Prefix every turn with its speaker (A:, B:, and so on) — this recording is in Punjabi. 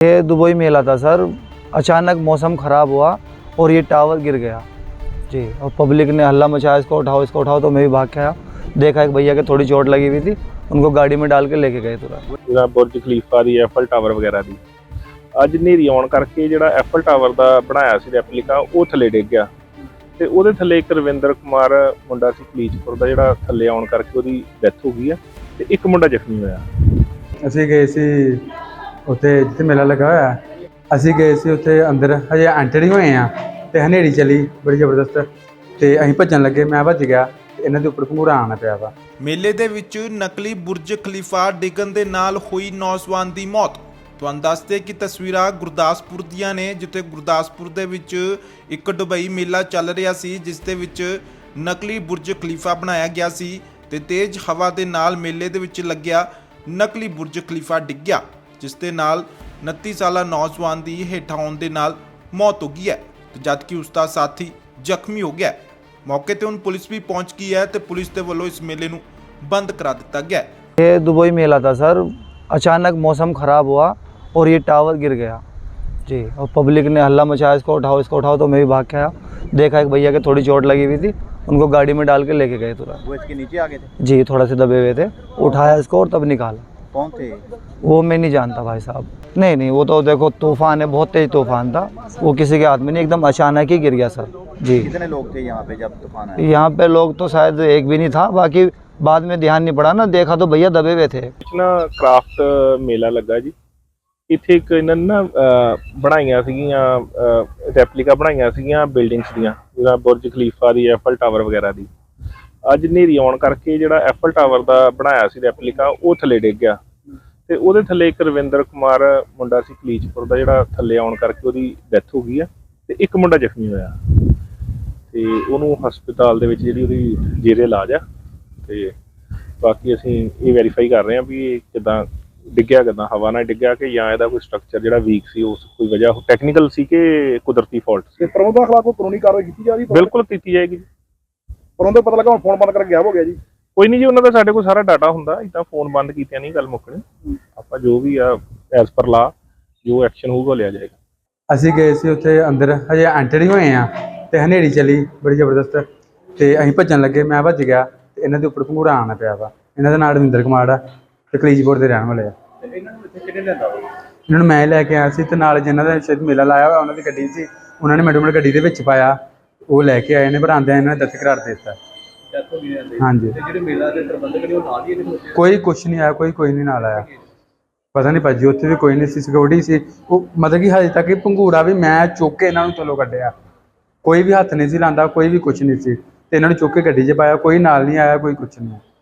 A: ये दुबई मेला था सर अचानक मौसम ख़राब हुआ और ये टावर गिर गया जी और पब्लिक ने हल्ला मचाया इसको उठाओ इसको उठाओ तो मैं भी भाग के आया देखा एक भैया के थोड़ी चोट लगी हुई थी उनको गाड़ी में डाल के लेके गए तुरंत
B: ਜਿਹੜਾ ਬੁਰਜ ਖਲੀਫਾ ਦੀ ਐਫਲ ਟਾਵਰ ਵਗੈਰਾ ਦੀ ਅੱਜ ਹਨੇਰੀ ਆਉਣ ਕਰਕੇ ਜਿਹੜਾ ਐਫਲ ਟਾਵਰ ਦਾ ਬਣਾਇਆ ਸੀ ਰੈਪਲੀਕਾ ਉਹ ਥੱਲੇ ਡਿੱਗ ਗਿਆ ਤੇ ਉਹਦੇ ਥੱਲੇ ਇੱਕ ਰਵਿੰਦਰ ਕੁਮਾਰ ਮੁੰਡਾ ਸੀ ਕਲੀਚਪੁਰ ਦਾ ਜਿਹੜਾ ਥੱਲੇ ਆਉਣ ਕਰਕੇ ਉਹਦੀ ਡੈਥ ਹੋ ਗਈ ਹੈ ਤੇ ਇੱਕ ਮੁੰਡਾ ਜ਼ਖਮੀ ਹੋਇਆ
C: ਅਸੀਂ ਗਏ ਸੀ ਉੱਥੇ ਜਿੱਥੇ ਮੇਲਾ ਲੱਗਾ ਹੋਇਆ ਹੈ। ਅਸੀਂ ਗਏ ਸੀ ਉੱਥੇ ਅੰਦਰ, ਹਜੇ ਐਂਟਰ ਹੀ ਹੋਏ ਆ ਤੇ ਹਨੇਰੀ ਚਲੀ, ਬੜੀ ਜ਼ਬਰਦਸਤ। ਤੇ ਅਸੀਂ ਭੱਜਣ ਲੱਗੇ, ਮੈਂ ਭੱਜ ਗਿਆ ਤੇ ਇਹਨਾਂ ਦੇ ਉੱਪਰ ਭੰਗੂੜਾ ਆਣਾ ਪਿਆ ਵਾ।
D: ਮੇਲੇ ਦੇ ਵਿੱਚ ਨਕਲੀ ਬੁਰਜ ਖਲੀਫਾ ਡਿੱਗਣ ਦੇ ਨਾਲ ਹੋਈ ਨੌਜਵਾਨ ਦੀ ਮੌਤ। ਤੁਹਾਨੂੰ ਦੱਸਦੇ ਕਿ ਤਸਵੀਰਾਂ ਗੁਰਦਾਸਪੁਰ ਦੀਆਂ ਨੇ, ਜਿੱਥੇ ਗੁਰਦਾਸਪੁਰ ਦੇ ਵਿੱਚ ਇੱਕ ਦੁਬਈ ਮੇਲਾ ਚੱਲ ਰਿਹਾ ਸੀ, ਜਿਸ ਦੇ ਵਿੱਚ ਨਕਲੀ ਬੁਰਜ ਖਲੀਫਾ ਬਣਾਇਆ ਗਿਆ ਸੀ ਤੇ ਤੇਜ਼ ਹਵਾ ਦੇ ਨਾਲ ਮੇਲੇ ਦੇ ਵਿੱਚ ਲੱਗਿਆ ਨਕਲੀ ਬੁਰਜ ਖਲੀਫਾ ਡਿੱਗ ਗਿਆ। ਜਿਸ ਦੇ ਨਾਲ 29 ਸਾਲਾ ਨੌਜਵਾਨ ਦੀ ਹੇਠਾਂ ਆਉਣ ਦੇ ਨਾਲ ਮੌਤ ਹੋ ਗਈ ਹੈ ਤੇ ਜਦਕਿ ਉਸ ਦਾ ਸਾਥੀ ਜ਼ਖਮੀ ਹੋ ਗਿਆ ਹੈ। ਮੌਕੇ ਤੇ ਹੁਣ ਪੁਲਿਸ ਵੀ ਪਹੁੰਚ ਗਈ ਹੈ ਤੇ ਪੁਲਿਸ ਦੇ ਵੱਲੋਂ ਇਸ ਮੇਲੇ ਨੂੰ ਬੰਦ ਕਰਾ ਦਿੱਤਾ ਗਿਆ ਹੈ
A: ये दुबई मेला था सर अचानक मौसम ख़राब हुआ और ये टावर गिर गया जी और पब्लिक ने हल्ला मचाया इसको उठाओ इसको उठाओ तो मैं भी भाग के आया देखा एक भैया के थोड़ी चोट लगी हुई थी उनको गाड़ी में डाल के लेके गए तुरंत
E: वो इसके नीचे आ गए थे
A: जी थोड़ा से दबे हुए थे उठाया इसको और तब निकाला
E: कौन थे
A: वो मैं नहीं जानता भाई साहब नहीं नहीं वो तो देखो तूफान है बहुत तेज तूफान था वो किसी के हाथ में नहीं एकदम अचानक ही गिर गया सर जी
E: कितने लोग थे यहाँ पे जब तूफान आया
A: यहाँ पे लोग तो शायद एक भी नहीं था बाकी बाद में ध्यान नहीं पड़ा ना देखा तो भैया दबे हुए थे
B: ਵਿੱਚ ਨਾ ਕ੍ਰਾਫਟ ਮੇਲਾ ਲੱਗਾ ਜੀ ਇੱਥੇ ਇੱਕ ਇਹਨਾਂ ਨੇ ਨਾ ਅਹ, ਬਣਾਈਆਂ ਸੀਗੀਆਂ ਰੈਪਲੀਕਾ ਬਣਾਈਆਂ ਸੀਗੀਆਂ ਬਿਲਡਿੰਗਸ ਦੀਆਂ ਜਿਹੜਾ ਬੁਰਜ ਖਲੀਫਾ ਦੀ ਐਫਲ ਟਾਵਰ ਵਗੈਰਾ ਦੀ ਅੱਜ ਹਨੇਰੀ ਆਉਣ ਕਰਕੇ ਜਿਹੜਾ ਐਫਲ ਟਾਵਰ ਦਾ ਬਣਾਇਆ ਸੀ ਰੈਪਲੀਕਾ ਉਹ ਥੱਲੇ ਡਿੱਗ ਗਿਆ। ਤੇ ਉਹਦੇ ਥੱਲੇ ਇੱਕ ਰਵਿੰਦਰ ਕੁਮਾਰ ਮੁੰਡਾ ਸੀ ਕਲੀਚਪੁਰ ਦਾ ਜਿਹੜਾ ਥੱਲੇ ਆਉਣ ਕਰਕੇ ਉਹਦੀ ਡੈਥ ਹੋ ਗਈ ਹੈ ਤੇ ਇੱਕ ਮੁੰਡਾ ਜ਼ਖਮੀ ਹੋਇਆ। ਤੇ ਉਹਨੂੰ ਹਸਪਤਾਲ ਦੇ ਵਿੱਚ ਜਿਹੜੀ ਉਹਦੀ ਜੇਰੇ ਇਲਾਜ ਆ ਤੇ ਬਾਕੀ ਅਸੀਂ ਇਹ ਵੈਰੀਫਾਈ ਕਰ ਰਹੇ ਹਾਂ ਵੀ ਇਹ ਕਿਦਾਂ ਡਿੱਗਿਆ ਕਿਦਾਂ ਹਵਾ ਨਾਲ ਡਿੱਗਿਆ ਕਿ ਜਾਂ ਇਹਦਾ ਕੋਈ ਸਟਰਕਚਰ ਜਿਹੜਾ ਵੀਕ ਸੀ ਉਸ ਕੋਈ ਵਜ੍ਹਾ ਟੈਕਨੀਕਲ ਸੀ ਕਿ ਕੁਦਰਤੀ ਫਾਲਟ
F: ਤੇ
B: ਸੀ
F: ਪ੍ਰਮੋਦਾਂ ਖਿਲਾਫ ਕੋਈ ਕਾਨੂੰਨੀ ਕਾਰਵਾਈ ਕੀਤੀ ਜਾ ਰਹੀ
B: ਬਿਲਕੁਲ ਕੀਤੀ ਜਾਏਗੀ।
F: ਪਰੋਂ ਪਤਾ ਲੱਗਾ ਹੁਣ ਫੋਨ ਬੰਦ ਕਰਕੇ ਗਾਇਬ ਹੋ ਗਿਆ ਜੀ।
B: ਕੋਈ ਨਹੀਂ ਜੀ ਉਹਨਾਂ ਦਾ ਸਾਡੇ ਕੋਲ ਸਾਰਾ ਡਾਟਾ ਹੁੰਦਾ ਇਦਾਂ ਫੋਨ ਬੰਦ ਕੀਤਿਆਂ ਨਹੀਂ ਗੱਲ ਮੁੱਕਣੀ ਆਪਾਂ ਜੋ ਵੀ ਆ ਐਸ ਪਰ ਲਾ ਜੋ ਐਕਸ਼ਨ ਹੋਊਗਾ ਲਿਆ ਜਾਏਗਾ।
C: ਅਸੀਂ ਗਏ ਸੀ ਉੱਥੇ ਅੰਦਰ ਹਜੇ ਐਂਟਰ ਹੀ ਹੋਏ ਆ ਤੇ ਹਨੇਰੀ ਚਲੀ ਬੜੀ ਜ਼ਬਰਦਸਤ। ਤੇ ਅਸੀਂ ਭੱਜਣ ਲੱਗੇ ਮੈਂ ਭੱਜ ਗਿਆ ਤੇ ਇਹਨਾਂ ਦੇ ਉੱਪਰ ਭੰਗੂੜਾ ਆਣਾ ਪਿਆ ਵਾ। ਇਹਨਾਂ ਦਾ ਨਾਮ ਰਵਿੰਦਰ ਕੁਮਾਰ ਆ ਤੇ ਕਲੀਜਪੁਰ ਦੇ ਰਹਿਣ ਵਾਲੇ ਆ।
F: ਇਹਨਾਂ ਨੂੰ ਇੱਥੇ ਕਿਹਨੇ ਲੈਂਦਾ
C: ਇਹਨਾਂ ਨੂੰ ਮੈਂ ਲੈ ਕੇ ਆਇਆ ਸੀ ਤੇ ਨਾਲ ਜਿਨ੍ਹਾਂ ਦਾ ਸ਼ਾਇਦ ਮੇਲਾ ਲਾਇਆ ਹੋਇਆ ਉਹਨਾਂ ਦੀ ਗੱਡੀ ਸੀ। ਉਹਨਾਂ ਨੇ ਮੈਡਮ ਗੱਡੀ ਦੇ ਵਿੱਚ ਪਾਇਆ। ਉਹ ਲੈ ਕੇ ਆਏ ਨੇ ਪਰ ਆਂਦਿਆਂ ਇਹਨਾਂ ਨੇ ਦਸਤ ਕਰਾਰ ਦੇ ਦਿੱਤਾ।
F: ਡੈਥ ਹੋ ਗਈ ਜਾਂਦੇ
C: ਹਾਂਜੀ।
F: ਤੇ ਜਿਹੜੇ ਮੇਲਾ ਦੇ ਪ੍ਰਬੰਧਕ ਨੇ ਉਹ ਨਾਲ ਹੀ ਇਹਦੇ
C: ਕੋਈ ਕੁਛ ਨਹੀਂ ਆਇਆ ਕੋਈ ਕੋਈ ਨਹੀਂ ਨਾਲ ਆਇਆ। ਪਤਾ ਨਹੀਂ ਭਾਜੀ ਉੱਥੇ ਵੀ ਕੋਈ ਨਹੀਂ ਸੀ ਸਿਕਿਉਰਿਟੀ ਸੀ। ਉਹ ਮਤਲਬ ਕਿ ਹਜੇ ਤੱਕ ਇਹ ਭੰਗੂੜਾ ਵੀ ਮੈਂ ਚੁੱਕ ਕੇ ਇਹਨਾਂ ਨੂੰ ਚਲੋ ਕੱਢਿਆ। ਕੋਈ ਵੀ ਹੱਥ ਨਹੀਂ ਸੀ ਲਾਂਦਾ ਕੋਈ ਵੀ ਕੁਛ ਨਹੀਂ ਸੀ। ਤੇ ਇਹਨਾਂ ਨੂੰ ਚੁੱਕ ਕੇ ਗੱਡੀ 'ਚ ਪਾਇਆ ਕੋਈ ਨਾਲ ਨਹੀਂ ਆਇਆ ਕੋਈ ਕੁਛ ਨਹੀਂ